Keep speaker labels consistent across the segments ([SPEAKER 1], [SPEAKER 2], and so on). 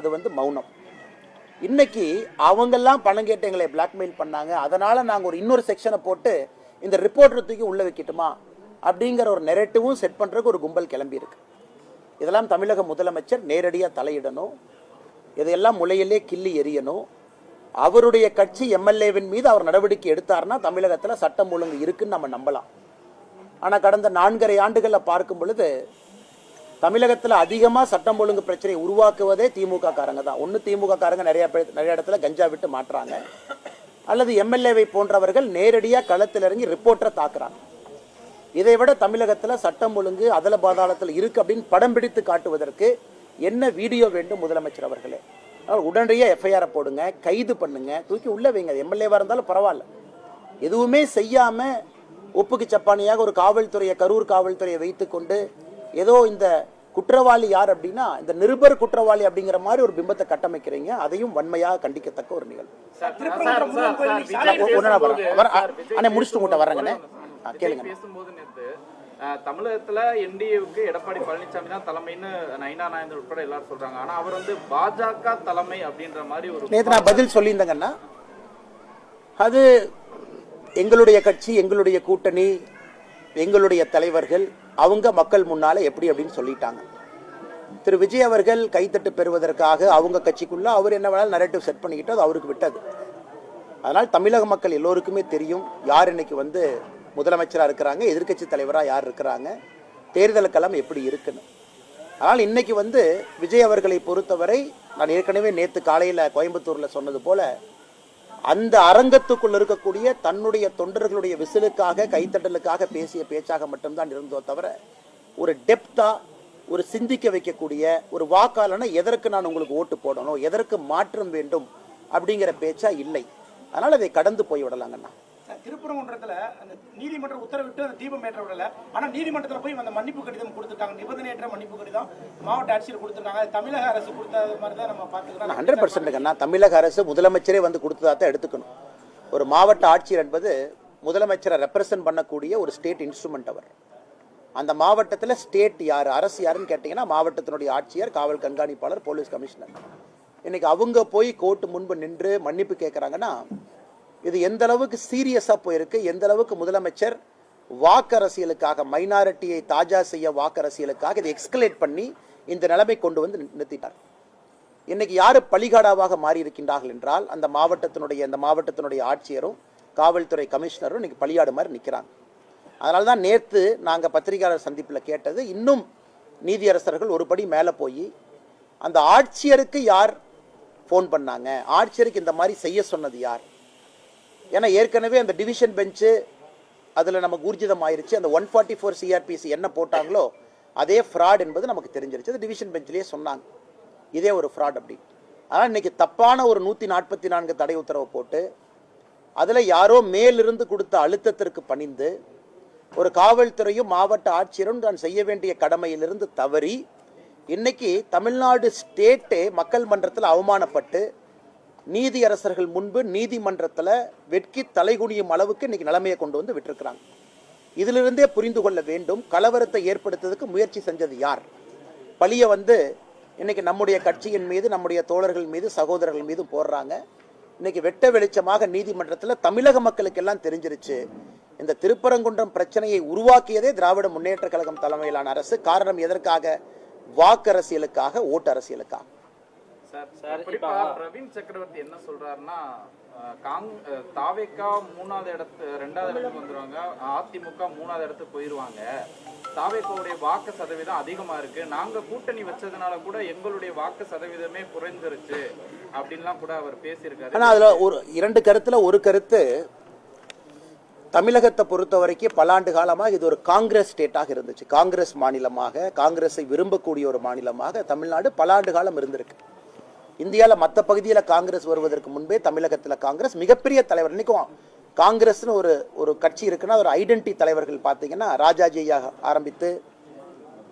[SPEAKER 1] அது வந்து மௌனம். இன்னைக்கு அவங்கெல்லாம் பணம் கேட்டு எங்களை பிளாக்மெயில் பண்ணாங்க. அதனால் நாங்கள் ஒரு இன்னொரு செக்ஷனை போட்டு இந்த ரிப்போர்ட்டர் தூக்கி உள்ளே வைக்கட்டுமா? அப்படிங்கிற ஒரு நெரட்டிவும் செட் பண்ணுறதுக்கு ஒரு கும்பல் கிளம்பியிருக்கு இதெல்லாம் தமிழக முதலமைச்சர் நேரடியாக தலையிடணும். இதையெல்லாம் முளையிலே கிள்ளி எரியணும் அவருடைய கட்சி எம்எல்ஏவின் மீது அவர் நடவடிக்கை எடுத்தார்னா தமிழகத்தில் சட்டம் ஒழுங்கு இருக்குன்னு நம்ம நம்பலாம். ஆனால் கடந்த நான்கரை ஆண்டுகளில் பார்க்கும் பொழுது தமிழகத்தில் அதிகமாக சட்டம் ஒழுங்கு பிரச்சனையை உருவாக்குவதே திமுக காரங்க தான். ஒன்று திமுக காரங்க நிறைய பேர் நிறைய இடத்துல கஞ்சா விட்டு மாட்டுறாங்க. அல்லது எம்எல்ஏவை போன்றவர்கள் நேரடியாக களத்தில் இறங்கி ரிப்போர்ட்டரை தாக்குறாங்க. இதை விட தமிழகத்தில் சட்டம் ஒழுங்கு அதல பாதாளத்தில் இருக்கு அப்படின்னு படம் பிடித்து காட்டுவதற்கு என்ன வீடியோ வேண்டும் முதலமைச்சர் அவர்களே? அதனால் உடனடியாக எஃப்ஐஆரை போடுங்க கைது பண்ணுங்க தூக்கி உள்ள வைங்க. எம்எல்ஏவாக இருந்தாலும் பரவாயில்ல. எதுவுமே செய்யாம ஒப்புக்கு சப்பானியாக ஒரு காவல்துறையை கரூர் காவல்துறையை வைத்துக்கொண்டு ஏதோ இந்த குற்றவாளி யார் அப்படின்னா இந்த நிருபர் குற்றவாளி அப்படிங்கிற மாதிரி ஒரு பிம்பத்தை கட்டமைக்கிறீங்க. அதையும் வன்மையாக கண்டிக்கத்தக்க ஒரு நிகழ்வு. முடிச்சுட்டு உங்கள்கிட்ட வரேங்கண்ணே ஆ, கேளுங்க
[SPEAKER 2] தமிழகத்துல என்டிஏவுக்கு எடப்பாடி பழனிசாமி தான் தலைமைன்னு நைனா நாயந்தர் உட்பட எல்லாரும் சொல்றாங்க. ஆனா அவர் வந்து பாஜக தலைமை அப்படின்ற மாதிரி ஒரு
[SPEAKER 1] நேற்று நான் பதில் சொல்லியிருந்தேங்கண்ணா அது எங்களுடைய கட்சி எங்களுடைய கூட்டணி எங்களுடைய தலைவர்கள் அவங்க மக்கள் முன்னால எப்படி அப்படின்னு சொல்லிட்டாங்க. திரு. விஜய் அவர்கள் கைத்தட்டு பெறுவதற்காக அவங்க கட்சிக்குள்ள அவர் என்ன வேணாலும் நரேட்டிவ் செட் பண்ணிக்கிட்டோ அது அவருக்கு விட்டது. அதனால் தமிழக மக்கள் எல்லோருக்குமே தெரியும் யார் இன்னைக்கு வந்து முதலமைச்சராக இருக்கிறாங்க எதிர்க்கட்சி தலைவராக யார் இருக்கிறாங்க தேர்தல் களம் எப்படி இருக்குன்னு. ஆனால் இன்னைக்கு வந்து விஜய் அவர்களை பொறுத்தவரை நான் ஏற்கனவே நேற்று காலையில் கோயம்புத்தூரில் சொன்னது போல அந்த அரங்கத்துக்குள் இருக்கக்கூடிய தன்னுடைய தொண்டர்களுடைய விசிலுக்காக கைத்தட்டலுக்காக பேசிய பேச்சாக மட்டும்தான் இருந்தோ தவிர ஒரு டெப்தா ஒரு சிந்திக்க வைக்கக்கூடிய ஒரு வாக்காளனை எதற்கு நான் உங்களுக்கு ஓட்டு போடணும் எதற்கு மாற்றம் வேண்டும் அப்படிங்கிற பேச்சா இல்லை. அதனால் அதை கடந்து போய் விடலாங்கண்ணா.
[SPEAKER 3] திருப்பரங்குன்றத்துல அந்த நீதிமன்றம் உத்தரவிட்டு அந்த தீபம் ஏற்ற விடல. ஆனா நீதிமன்றத்துல போய் அந்த மன்னிப்பு கடிதம் கொடுத்துட்டாங்க. நிபந்தனையற்ற மன்னிப்பு கடிதம் மாவட்ட ஆட்சியர் கொடுத்துருக்காங்க. தமிழக அரசு கொடுத்த மாதிரி தான் நம்ம பார்த்துக்கலாம்
[SPEAKER 1] ஹண்ட்ரட் பர்சன்ட்டுங்கண்ணா தமிழக அரசு முதலமைச்சரே வந்து கொடுத்ததா தான் எடுத்துக்கணும். ஒரு மாவட்ட ஆட்சியர் என்பது முதலமைச்சரை ரெப்ரசன்ட் பண்ணக்கூடிய ஒரு ஸ்டேட் இன்ஸ்ட்ருமெண்ட் அவர். அந்த மாவட்டத்தில் ஸ்டேட் யார் அரசு யாருன்னு கேட்டிங்கன்னா மாவட்டத்தினுடைய ஆட்சியர் காவல் கண்காணிப்பாளர் போலீஸ் கமிஷனர் இன்னைக்கு அவங்க போய் கோர்ட்டு முன்பு நின்று மன்னிப்பு கேட்குறாங்கன்னா இது எந்த அளவுக்கு சீரியஸாக போயிருக்கு எந்த அளவுக்கு முதலமைச்சர் வாக்கரசியலுக்காக மைனாரிட்டியை தாஜா செய்ய வாக்கரசியலுக்காக இதை எக்ஸ்கலேட் பண்ணி இந்த நிலைமை கொண்டு வந்து நிறுத்திட்டார். இன்னைக்கு யார் பலிகாடாவாக மாறி இருக்கின்றார்கள் என்றால் அந்த மாவட்டத்தினுடைய அந்த மாவட்டத்தினுடைய ஆட்சியரும் காவல்துறை கமிஷனரும் இன்னைக்கு பலியாடு மாதிரி நிற்கிறாங்க அதனால தான் நேற்று நாங்கள் பத்திரிகையாளர் சந்திப்பில் கேட்டது இன்னும் நீதியரசர்கள் ஒரு படி மேலே போய் அந்த ஆட்சியருக்கு யார் ஃபோன் பண்ணாங்க? ஆட்சியருக்கு இந்த மாதிரி செய்ய சொன்னது யார்? ஏன்னா ஏற்கனவே அந்த டிவிஷன் பெஞ்சு அதில் நமக்கு ஊர்ஜிதம் ஆயிடுச்சு அந்த ஒன் ஃபார்ட்டி ஃபோர் சிஆர்பிசி என்ன போட்டாங்களோ அதே ஃப்ராட் என்பது நமக்கு தெரிஞ்சிருச்சு. அது டிவிஷன் பெஞ்சிலேயே சொன்னாங்க. இதே ஒரு ஃப்ராட் அப்படி. ஆனால் இன்னைக்கு தப்பான ஒரு நூற்றி நாற்பத்தி நான்கு தடை உத்தரவு போட்டு அதில் யாரோ மேலிருந்து கொடுத்த அழுத்தத்திற்கு பணிந்து ஒரு காவல்துறையும் மாவட்ட ஆட்சியரும் தான் செய்ய வேண்டிய கடமையிலிருந்து தவறி இன்னைக்கு தமிழ்நாடு ஸ்டேட்டே மக்கள் மன்றத்தில் அவமானப்பட்டு நீதியரசர்கள் முன்பு நீதிமன்றத்தில் வெட்கி தலைகுனியும் அளவுக்கு இன்னைக்கு நிலைமையை கொண்டு வந்து விட்டுருக்குறாங்க. இதிலிருந்தே புரிந்து கொள்ள வேண்டும் கலவரத்தை ஏற்படுத்துறதுக்கு முயற்சி செஞ்சது யார்? பழியை வந்து இன்னைக்கு நம்முடைய கட்சியின் மீது நம்முடைய தோழர்கள் மீது சகோதரர்கள் மீது போடுறாங்க. இன்னைக்கு வெட்ட வெளிச்சமாக நீதிமன்றத்தில் தமிழக மக்களுக்கெல்லாம் தெரிஞ்சிருச்சு. இந்த திருப்பரங்குன்றம் பிரச்சனையை உருவாக்கியதே திராவிட முன்னேற்ற கழகம் தலைமையிலான அரசு. காரணம் எதற்காக? வாக்கரசியலுக்காக ஓட்டு அரசியலுக்காக.
[SPEAKER 2] சார் குறிப்பா பிரவீன் சக்கரவர்த்தி என்ன சொல்றாருன்னா காங் தாவேக்கா மூணாவது இடத்து ரெண்டாவது இடத்துக்கு வந்துருவாங்க. அதிமுக மூணாவது இடத்துக்கு போயிருவாங்க. தாவேக்காவுடைய வாக்கு சதவீதம் அதிகமா இருக்கு. நாங்க கூட்டணி வச்சதுனால கூட எங்களுடைய வாக்கு சதவீதமே குறைஞ்சிருச்சு அப்படின்லாம் கூட அவர் பேசியிருக்காரு.
[SPEAKER 1] ஆனா அதுல ஒரு இரண்டு கருத்துல ஒரு கருத்து தமிழகத்தை பொறுத்த வரைக்கும் பல ஆண்டு காலமாக இது ஒரு காங்கிரஸ் ஸ்டேட்டாக இருந்துச்சு. காங்கிரஸ் மாநிலமாக காங்கிரஸை விரும்பக்கூடிய ஒரு மாநிலமாக தமிழ்நாடு பல ஆண்டு காலம் இருந்திருக்கு. இந்தியாவில் மற்ற பகுதியில் காங்கிரஸ் வருவதற்கு முன்பே தமிழகத்தில் காங்கிரஸ் மிகப்பெரிய தலைவர். இன்றைக்கும் காங்கிரஸ்னு ஒரு ஒரு கட்சி இருக்குன்னா ஒரு ஐடென்டி தலைவர்கள் பார்த்தீங்கன்னா ராஜாஜி ஐயா ஆரம்பித்து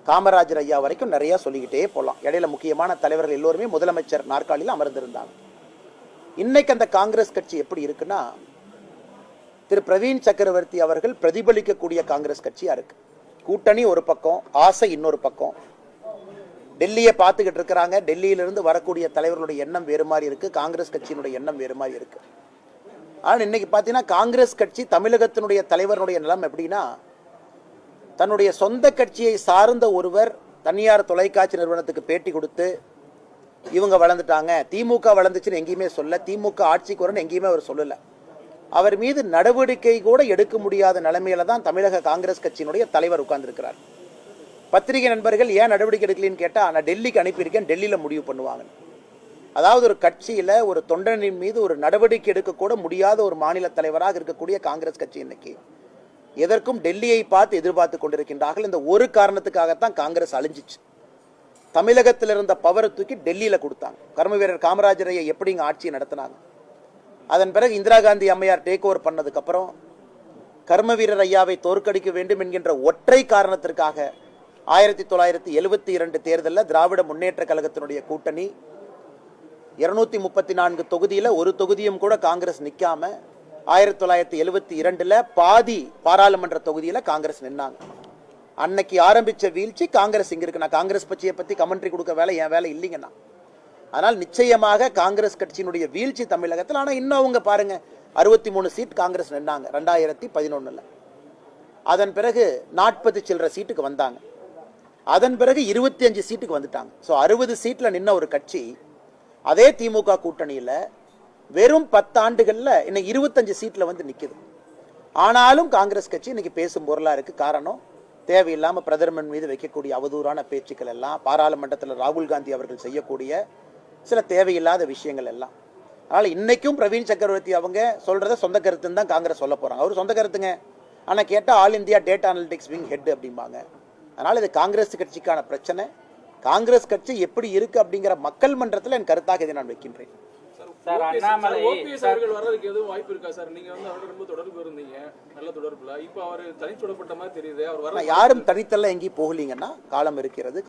[SPEAKER 1] காமராஜர் ஐயா வரைக்கும் நிறையா சொல்லிக்கிட்டே போகலாம் இடையில முக்கியமான தலைவர்கள் எல்லோருமே முதலமைச்சர் நாற்காலியில் அமர்ந்திருந்தாங்க. இன்னைக்கு அந்த காங்கிரஸ் கட்சி எப்படி இருக்குன்னா திரு பிரவீன் சக்கரவர்த்தி அவர்கள் பிரதிபலிக்கக்கூடிய காங்கிரஸ் கட்சியாக இருக்கு. கூட்டணி ஒரு பக்கம் ஆசை இன்னொரு பக்கம். டெல்லியை பார்த்துக்கிட்டு இருக்கிறாங்க. டெல்லியிலிருந்து வரக்கூடிய தலைவர்களுடைய எண்ணம் வேறு மாதிரி இருக்குது காங்கிரஸ் கட்சியினுடைய எண்ணம் வேறு மாதிரி இருக்குது ஆனால் இன்னைக்கு பார்த்தீங்கன்னா காங்கிரஸ் கட்சி தமிழகத்தினுடைய தலைவருடைய நிலம் எப்படின்னா தன்னுடைய சொந்த கட்சியை சார்ந்த ஒருவர் தனியார் தொலைக்காட்சி நிறுவனத்துக்கு பேட்டி கொடுத்து இவங்க வளர்ந்துட்டாங்க. திமுக வளர்ந்துச்சுன்னு எங்கேயுமே சொல்ல திமுக ஆட்சிக்கு வரும்னு எங்கேயுமே அவர் சொல்லலை. அவர் மீது நடவடிக்கை கூட எடுக்க முடியாத நிலைமையில தான் தமிழக காங்கிரஸ் கட்சியினுடைய தலைவர் உட்கார்ந்துருக்கிறார். பத்திரிகை நண்பர்கள் ஏன் நடவடிக்கை எடுக்கலன்னு கேட்டால் நான் டெல்லிக்கு அனுப்பியிருக்கேன் டெல்லியில் முடிவு பண்ணுவாங்க. அதாவது ஒரு கட்சியில் ஒரு தொண்டனின் மீது ஒரு நடவடிக்கை எடுக்கக்கூட முடியாத ஒரு மாநில தலைவராக இருக்கக்கூடிய காங்கிரஸ் கட்சி இன்னைக்கு. எதற்கும் டெல்லியை பார்த்து எதிர்பார்த்து கொண்டிருக்கின்றார்கள். இந்த ஒரு காரணத்துக்காகத்தான் காங்கிரஸ் அழிஞ்சிச்சு. தமிழகத்தில் இருந்த பவரை தூக்கி டெல்லியில் கொடுத்தாங்க. கர்ம வீரர் காமராஜரையை எப்படி இங்கே ஆட்சியை நடத்தினாங்க? அதன் பிறகு இந்திரா காந்தி அம்மையார் டேக் ஓவர் பண்ணதுக்கப்புறம் கர்ம வீரர் ஐயாவை தோற்கடிக்க வேண்டும் என்கின்ற ஒற்றை காரணத்திற்காக ஆயிரத்தி தொள்ளாயிரத்தி எழுபத்தி இரண்டு தேர்தலில் திராவிட முன்னேற்ற கழகத்தினுடைய கூட்டணி. இருநூத்தி முப்பத்தி நான்கு தொகுதியில் ஒரு தொகுதியும் கூட காங்கிரஸ் நிற்காம ஆயிரத்தி தொள்ளாயிரத்தி எழுபத்தி இரண்டில் பாதி பாராளுமன்ற தொகுதியில் காங்கிரஸ் நின்னாங்க. அன்னைக்கு ஆரம்பிச்ச வீழ்ச்சி காங்கிரஸ் இங்கே இருக்கு. நான் காங்கிரஸ் கட்சியை பற்றி கமெண்ட்ரி கொடுக்க வேலை என் வேலை இல்லைங்கண்ணா அதனால் நிச்சயமாக காங்கிரஸ் கட்சியினுடைய வீழ்ச்சி தமிழகத்தில் ஆனால் இன்னும் அவங்க பாருங்கள் அறுபத்தி மூணு சீட் காங்கிரஸ் நின்னாங்க ரெண்டாயிரத்தி பதினொன்றில் அதன் பிறகு நாற்பது சில்லற சீட்டுக்கு வந்தாங்க. அதன் பிறகு இருபத்தி அஞ்சு சீட்டுக்கு வந்துட்டாங்க. ஸோ அறுபது சீட்டில் நின்ன ஒரு கட்சி அதே திமுக கூட்டணியில் வெறும் பத்தாண்டுகளில் இன்னைக்கு இருபத்தஞ்சு சீட்டில் வந்து நிற்கிது ஆனாலும் காங்கிரஸ் கட்சி இன்னைக்கு பேசும் பொருளாக இருக்கு. காரணம் தேவையில்லாமல் பிரதமர் மீது வைக்கக்கூடிய அவதூறான பேச்சுக்கள் எல்லாம் பாராளுமன்றத்தில் ராகுல் காந்தி அவர்கள் செய்யக்கூடிய சில தேவையில்லாத விஷயங்கள் எல்லாம். அதனால் இன்னைக்கும் பிரவீன் சக்கரவர்த்தி அவங்க சொல்கிறத சொந்த கருத்துன்னு தான் காங்கிரஸ் சொல்ல போகிறாங்க அவர் சொந்த கருத்துங்க. ஆனால் கேட்டால் all India data analytics wing head அப்படிம்பாங்க. அதனால இது காங்கிரஸ் கட்சிக்கான பிரச்சனை. காங்கிரஸ் கட்சி எப்படி இருக்கு அப்படிங்கிற மக்கள் மன்றத்தில் என் கருத்தாக இதை நான் வைக்கின்றேன்.
[SPEAKER 2] சார் அண்ணாமலை
[SPEAKER 4] ஓபிஎஸ் அவர்கள் வர்றதுக்கு எதுவும் வாய்ப்பு இருக்கா சார்? நீங்க வந்து அவரோட ரொம்ப தொடர்பு இருந்தீங்க. நல்ல தொடர்புல. இப்போ அவர் தனிச்சுடப்பட்ட மாதிரி தெரியுது. அவர் வர
[SPEAKER 1] ஆனா யாரும் தனித்தல்ல எங்கேயும் போகலீங்கன்னா காலம் இருக்கிறது.